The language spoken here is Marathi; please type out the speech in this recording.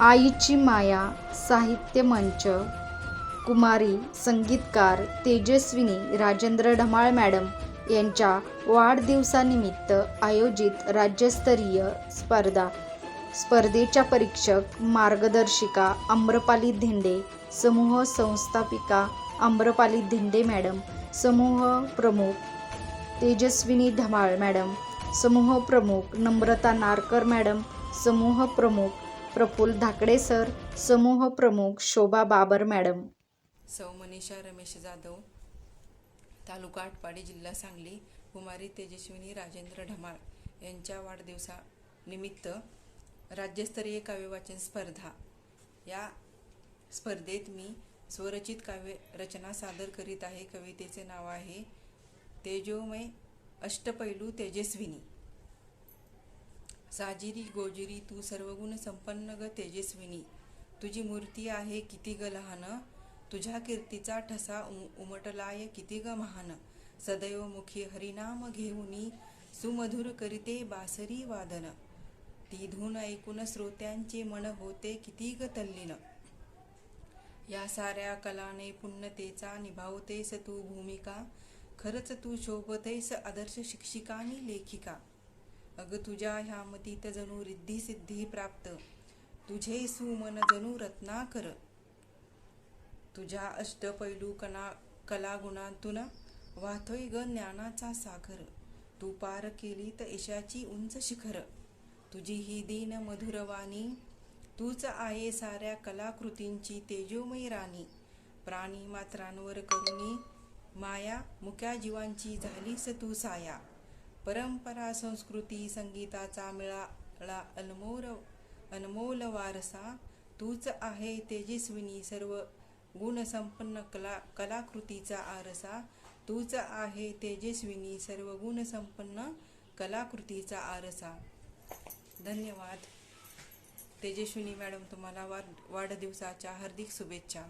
आईची माया साहित्य मंच कुमारी संगीतकार तेजस्विनी राजेंद्र ढमाळ मॅडम यांच्या वाढदिवसानिमित्त आयोजित राज्यस्तरीय स्पर्धा. स्पर्धेच्या परीक्षक मार्गदर्शिका आम्रपाली धिंडे समूह संस्थापिका आम्रपाली धिंडे मॅडम समूह प्रमुख तेजस्विनी ढमाळ मॅडम समूह प्रमुख नम्रता नारकर मॅडम समूह प्रमुख प्रफुल्ल धाकडे सर समूह प्रमुख शोभा बाबर मॅडम. सौ मनीषा रमेश जाधव तालुका आटपाडी जिल्हा सांगली कुमारी तेजस्विनी राजेंद्र ढमाळ यांच्या वाढदिवसानिमित्त राज्यस्तरीय काव्यवाचन स्पर्धा. या स्पर्धेत मी स्वरचित काव्य रचना सादर करीत आहे. कवितेचे नाव आहे तेजोमय अष्टपैलू तेजस्विनी. साजिरी गोजिरी तू सर्वगुण संपन्न ग तेजस्विनी. तुझी मूर्ती आहे किती ग लहान. तुझ्या कीर्तीचा ठसा उम- उमटलाय किती ग महान. सदैव मुखी हरिनाम घेऊनी सुमधुर करीते बासरी वादन. ती धून ऐकून श्रोत्यांचे मन होते किती ग तल्लीन. या साऱ्या कलाने पुण्यतेचा निभावतेस तू भूमिका. खरंच तू शोभतेस आदर्श शिक्षिकानी लेखिका. अगं तुझ्या ह्या मतीत जणू रिद्धी सिद्धी प्राप्त. तुझे सुमन जणू रत्नाकर तुझ्या अष्टपैलू कला कलागुणांतून वाहतोय ग ज्ञानाचा सागर तू पार केली तर यशाची उंच शिखर. तुझी ही दीन मधुरवाणी तूच आहे साऱ्या कलाकृतींची तेजोमय राणी. प्राणी मात्रांवर करुणी माया मुक्या जीवांची झालीस तू साया. परंपरा संस्कृती संगीताचा मिळाला अनमोल अनमोल वारसा तूच आहे तेजस्विनी. सर्व गुणसंपन्न कला कलाकृतीचा आरसा तूच आहे तेजस्विनी. सर्व गुणसंपन्न कलाकृतीचा आरसा. धन्यवाद. तेजस्विनी मॅडम तुम्हाला वाढ वाढदिवसाच्या हार्दिक शुभेच्छा.